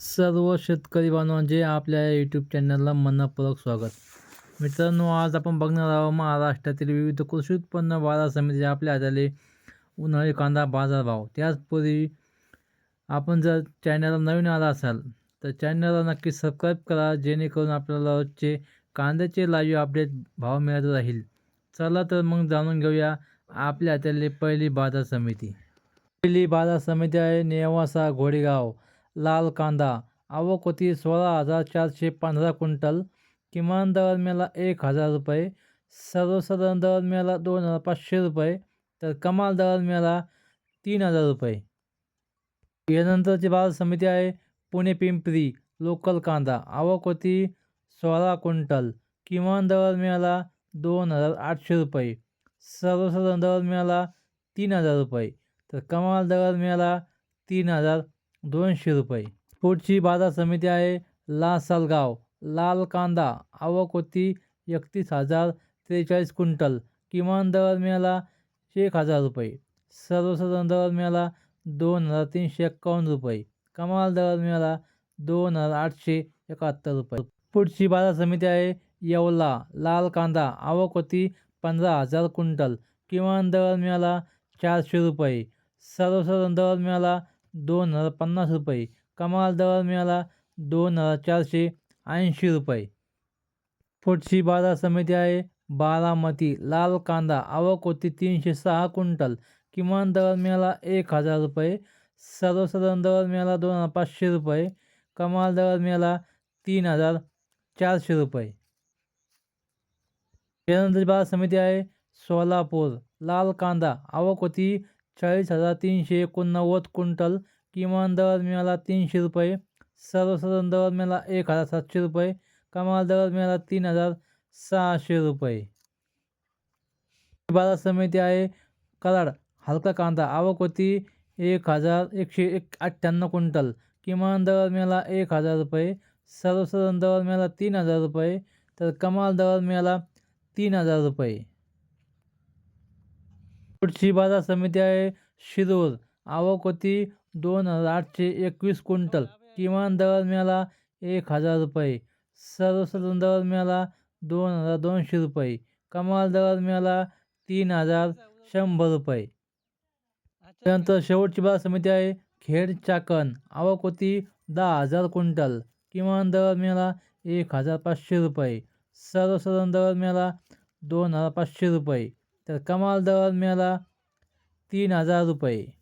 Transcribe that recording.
सर्व शेतकरी बांधवांचे आपल्या यूट्यूब चॅनलला मनपूर्वक स्वागत. मित्रांनो आज आपण बघणार आहोत महाराष्ट्रातील विविध कृषी उत्पन्न बाजार समिती आपल्या हाताले उन्हाळी कांदा बाजारभाव त्याचपूर्वी आपण जर चॅनलला नवीन आला असाल तर चॅनलला नक्की सबस्क्राईब करा जेणेकरून आपल्याला रोजचे कांद्याचे लाईव्ह अपडेट भाव मिळत राहील. चला तर मग जाणून घेऊया आपल्या हातातली पहिली बाजार समिती. पहिली बाजार समिती आहे नेवासा घोडेगाव. लाल कांदा. आवक होती सोळा हजार चारशे पंधरा क्विंटल. किमान दर मेला एक हजार रुपये. सर्वसाधारण दर मेला दोन हजार पाचशे रुपये. तर कमाल दर मेला तीन हजार रुपये. यानंतरची बाजार समिती आहे पुणे पिंपरी लोकल कांदा. आवक होती सोळा क्विंटल. किमान दर मिळाला दोन हजार आठशे रुपये. सर्वसाधारण दर मिळाला तीन हजार रुपये. तर कमाल दर मिळाला तीन हजार दोनशे रुपये. पुढची बाजार समिती आहे लासलगाव. लाल कांदा. आवक होती एकतीस हजार त्रेचाळीस क्विंटल. किमान दर मिळाला एक हजार रुपये. सर्वसाधारण दर मिळाला दोन हजार तीनशे एक्कावन्न रुपये. कमाल दर मिळाला दोन हजार आठशे एकाहत्तर रुपये. पुढची बाजार समिती आहे येवला. लाल कांदा. आवक होती पंधरा हजार क्विंटल. किमान दर मिळाला चारशे रुपये. सर्वसाधारण दर मिळाला दोन हजार पन्नास रुपये. कमाल दर मिळाला दोन हजार चारशे ऐंशी रुपये. पुढची बाजार समिती आहे बारामती. लाल कांदा आवक होती तीनशे सहा क्विंटल. किमान दर मिळाला एक हजार रुपये. सर्वसाधारण दर मिळाला दोन हजार पाचशे रुपये. कमाल दर मिळाला तीन हजार चारशे रुपये. त्यानंतर बाजार समिती आहे सोलापूर. लाल कांदा आवक होती चाळीस हजार तीनशे एकोणनव्वद क्विंटल किमान दर मिळाला तीनशे रुपये. सर्वसाधारण दर मिळाला एक हजार सातशे रुपये. कमाल दर मिळाला तीन हजार सहाशे रुपये. बाजार समिती आहे कराड हलका कांदा आवक होती एक हजार एकशे एक अठ्ठ्याण्णव क्विंटल किमान दर मिळाला एक हजार रुपये. सर्वसाधारण दर मिळाला तीन हजार रुपये तर कमाल दर मिळाला तीन हजार रुपये. पुढची बाजार समिती आहे शिरूर आवक होती दोन हजार आठशे एकवीस क्विंटल. किमान दर मिळाला एक हजार रुपये. सर्वसाधारण दर मिळाला दोन हजार दोनशे रुपये. कमाल दर मिळाला तीन हजार शंभर रुपये. त्यानंतर शेवटची बाजार समिती आहे खेड चाकण. आवक होती दहा हजार क्विंटल. किमान दर मिळाला एक हजार पाचशे रुपये. सर्वसाधारण दर मिळाला दोन हजार पाचशे रुपये. तर कमाल दर मिळाला तीन हजार रुपये.